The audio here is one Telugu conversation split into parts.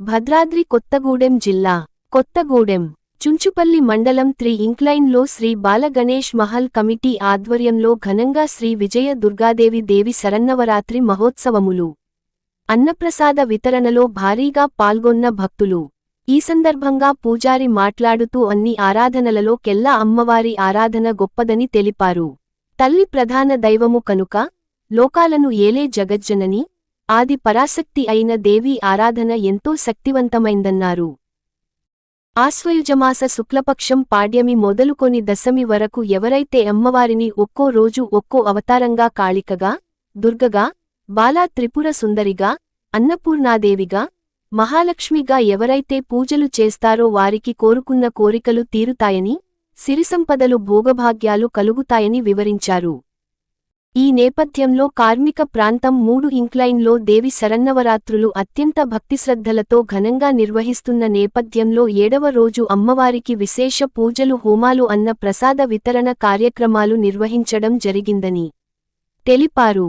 భద్రాద్రి కొత్తగూడెం జిల్లా కొత్తగూడెం చుంచుపల్లి మండలం త్రీ ఇంక్లైన్లో శ్రీ బాలగణేష్ మహల్ కమిటీ ఆధ్వర్యంలో ఘనంగా శ్రీ విజయ దుర్గాదేవి దేవి శరన్నవరాత్రి మహోత్సవములు. అన్నప్రసాద వితరణలో భారీగా పాల్గొన్న భక్తులు. ఈ సందర్భంగా పూజారి మాట్లాడుతూ అన్ని ఆరాధనలలో కెల్లా అమ్మవారి ఆరాధన గొప్పదని తెలిపారు. తల్లి ప్రధాన దైవము కనుక లోకాలను ఏలే జగజ్జనని ఆది పరాశక్తి అయిన దేవీ ఆరాధన ఎంతో శక్తివంతమైందన్నారు. ఆశ్వయుజమాస శుక్లపక్షం పాడ్యమి మొదలుకొని దశమి వరకు ఎవరైతే అమ్మవారిని ఒక్కో రోజు ఒక్కో అవతారంగా కాళికగా దుర్గగా బాలా త్రిపుర సుందరిగా అన్నపూర్ణాదేవిగా మహాలక్ష్మిగా ఎవరైతే పూజలు చేస్తారో వారికి కోరుకున్న కోరికలు తీరుతాయని సిరిసంపదలు భోగభాగ్యాలు కలుగుతాయని వివరించారు. ఈ నేపథ్యంలో కార్మిక ప్రాంతం మూడు ఇంక్లైన్లో దేవి శరన్నవరాత్రులు అత్యంత భక్తిశ్రద్ధలతో ఘనంగా నిర్వహిస్తున్న నేపథ్యంలో ఏడవ రోజు అమ్మవారికి విశేష పూజలు హోమాలు అన్న ప్రసాద వితరణ కార్యక్రమాలు నిర్వహించడం జరిగిందని తెలిపారు.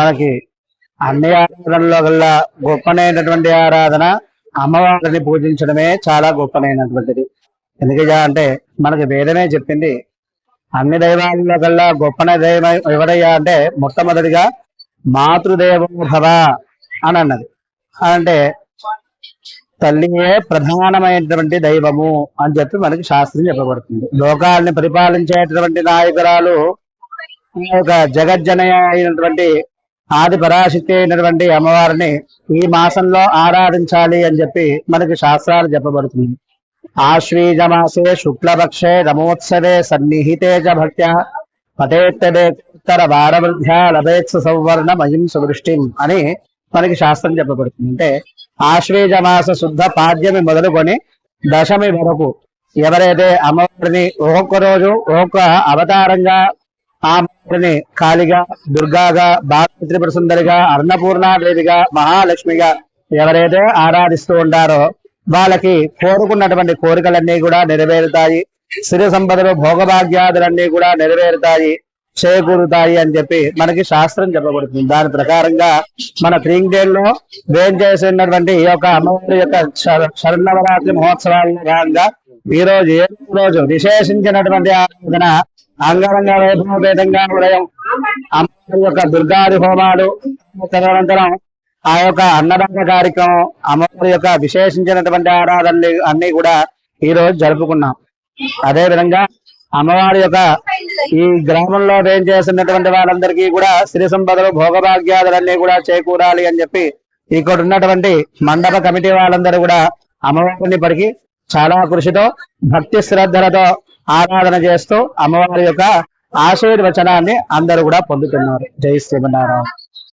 మనకి అన్ని ఆరాధనలో కల్లా గొప్పనైనటువంటి ఆరాధన అమ్మవారిని పూజించడమే చాలా గొప్పనైనటువంటిది. ఎందుకయ్యా అంటే మనకి వేదమే చెప్పింది అన్ని దైవాలలో కల్లా గొప్పన దైవం ఎవరయ్యా అంటే మొట్టమొదటిగా మాతృదేవో భవ అని అన్నది. అంటే తల్లియే ప్రధానమైనటువంటి దైవము అని చెప్పి మనకి శాస్త్రం చెప్పబడుతుంది. లోకాల్ని పరిపాలించేటటువంటి నాయకురాలు ఈ యొక్క జగజ్జనయ అయినటువంటి ఆది పరాశక్తి అయినటువంటి అమ్మవారిని ఈ మాసంలో ఆరాధించాలి అని చెప్పి మనకి శాస్త్రాలు చెప్పబడుతుంది. ఆశ్వీజ మాసే శుక్లపక్షే రమోత్సవే సన్నిహితే చ భక్త్యా. పతేత్తర వారవృద్ధ్య లభేత్స సౌవర్ణ మహిం సువృష్టిం అని మనకి శాస్త్రం చెప్పబడుతుంది. అంటే ఆశ్వేజ మాస శుద్ధ పాద్యమి మొదలుకొని దశమి వరకు ఎవరైతే అమ్మవారిని ఒక్కొక్క రోజు ఒక్కొక్క అవతారంగా ఆ కాళిగా దుర్గాగా బాల ప్రసుందరిగా సుందరిగా అన్నపూర్ణాదేవిగా మహాలక్ష్మిగా ఎవరైతే ఆరాధిస్తూ ఉంటారో వాళ్ళకి కోరుకున్నటువంటి కోరికలన్నీ కూడా నెరవేరుతాయి. సిరి సంపదలు భోగభాగ్యాదులన్నీ కూడా నెరవేరుతాయి. చేకూరుతాయి అని చెప్పి మనకి శాస్త్రం చెప్పబడుతుంది. దాని ప్రకారంగా మన త్రీంగేల్లో వేం చేసినటువంటి ఈ యొక్క అమ్మవారి యొక్క శర- మహోత్సవాల భాగంగా ఈ రోజు ఏ రోజు విశేషించినటువంటి ఆరాధన అంగరంగ వైభవపేతంగా ఉదయం అమ్మవారి యొక్క దుర్గాది హోమాలు తదనంతరం ఆ యొక్క అన్నదాన కార్యక్రమం అమ్మవారి యొక్క విశేషించినటువంటి ఆరాధనలు అన్ని కూడా ఈ రోజు జరుపుకున్నాం. అదే విధంగా అమ్మవారి యొక్క ఈ గ్రామంలో ఏం చేస్తున్నటువంటి వాళ్ళందరికీ కూడా శ్రీ సంపదలు భోగభాగ్యాదులన్నీ కూడా చేకూరాలి అని చెప్పి ఇక్కడ ఉన్నటువంటి మండప కమిటీ వాళ్ళందరూ కూడా అమ్మవారిని పడికి చాలా కృషితో భక్తి శ్రద్ధలతో ఆరాధన చేస్తూ అమ్మవారి యొక్క ఆశీర్వచనాన్ని అందరూ కూడా పొందుతున్నారు. జై శ్రీమన్నారాయణ.